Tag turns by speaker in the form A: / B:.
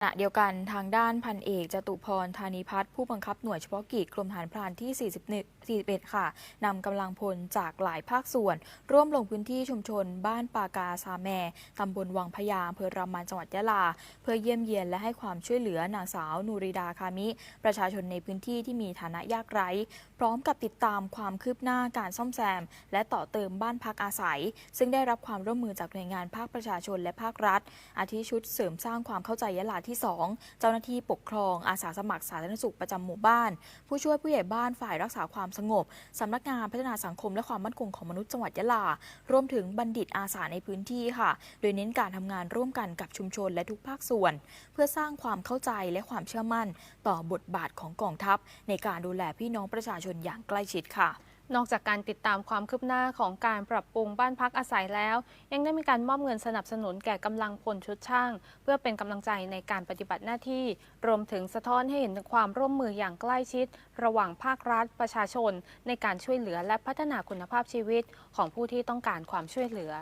A: ขณะเดียวกันทางด้านพันเอกจตุพรธานีพัฒน์ผู้บังคับหน่วยเฉพาะกิจกรมฐานพรานที่41 41 ค่ะนำกำลังพลจากหลายภาคส่วน ร่วมลงพื้นที่ชุมชน บ้านปากาซาแมตำบลวังพยาอำเภอรามันจังหวัดยะลา เพื่อเยี่ยมเยียนและให้ความช่วยเหลือนางสาวนูริดาคามิ ประชาชนในพื้นที่ที่มีฐานะยากไร้ พร้อมกับติดตามความคืบหน้าการซ่อมแซม และต่อเติมบ้านพักอาศัย ซึ่งได้รับความร่วมมือจากหน่วยงานภาคประชาชนและภาครัฐ อาทิชุดเสริมสร้างความเข้าใจยะลาที่ 2 เจ้าหน้าที่ปกครองอาสาสมัครสาธารณสุขประจำหมู่บ้าน ผู้ช่วยผู้ใหญ่บ้านฝ่ายรักษาความสงบสำนักงานพัฒนาสังคมและความมั่นคงของมนุษย์จังหวัดยะลา รวมถึงบัณฑิตอาสาในพื้นที่ค่ะ โดยเน้นการทำงานร่วมกันกับชุมชนและทุกภาคส่วน เพื่อสร้างความเข้าใจและความเชื่อมั่น ต่อบทบาทของกองทัพ ในการดูแลพี่น้องประชาชนอย่างใกล้ชิดค่ะ
B: นอกจากการติดตามความคืบหน้าของการปรับปรุงบ้านพักอาศัยแล้ว ยังได้มีการมอบเงินสนับสนุนแก่กำลังพลชุดช่าง เพื่อเป็นกำลังใจในการปฏิบัติหน้าที่ รวมถึงสะท้อนให้เห็นถึงความร่วมมืออย่างใกล้ชิด ระหว่างภาครัฐ ประชาชน ในการช่วยเหลือและพัฒนาคุณภาพชีวิตของผู้ที่ต้องการความช่วยเหลือ